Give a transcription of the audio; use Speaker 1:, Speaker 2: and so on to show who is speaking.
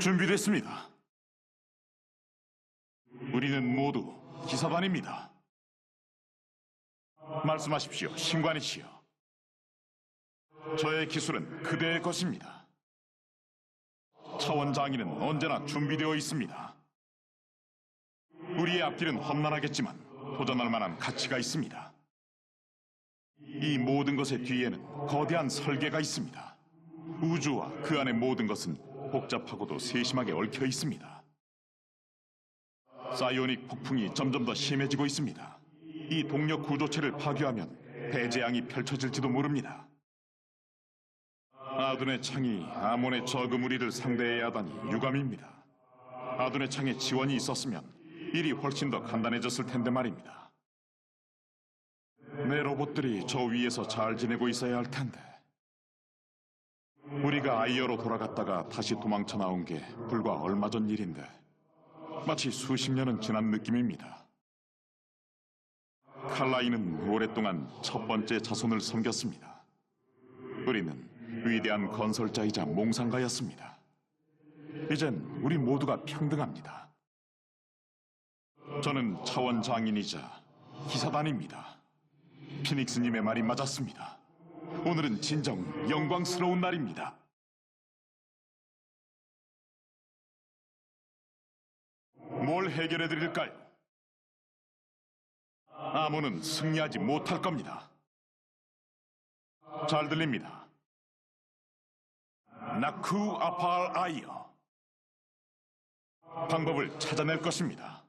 Speaker 1: 준비됐습니다. 우리는 모두 기사단입니다. 말씀하십시오, 신관이시여. 저의 기술은 그대의 것입니다. 차원 장인은 언제나 준비되어 있습니다. 우리의 앞길은 험난하겠지만 도전할 만한 가치가 있습니다. 이 모든 것의 뒤에는 거대한 설계가 있습니다. 우주와 그 안의 모든 것은 복잡하고도 세심하게 얽혀 있습니다. 사이오닉 폭풍이 점점 더 심해지고 있습니다. 이 동력 구조체를 파괴하면 대재앙이 펼쳐질지도 모릅니다. 아둔의 창이 아몬의 저그무리를 상대해야 하다니 유감입니다. 아둔의 창에 지원이 있었으면 일이 훨씬 더 간단해졌을 텐데 말입니다. 내 로봇들이 저 위에서 잘 지내고 있어야 할 텐데. 우리가 아이어로 돌아갔다가 다시 도망쳐 나온 게 불과 얼마 전 일인데 마치 수십 년은 지난 느낌입니다. 칼라이는 오랫동안 첫 번째 자손을 섬겼습니다. 우리는 위대한 건설자이자 몽상가였습니다. 이젠 우리 모두가 평등합니다. 저는 차원 장인이자 기사단입니다. 피닉스님의 말이 맞았습니다. 오늘은 진정 영광스러운 날입니다. 뭘 해결해 드릴까요? 아무는 승리하지 못할 겁니다. 잘 들립니다. 나쿠 아팔 아이어. 방법을 찾아낼 것입니다.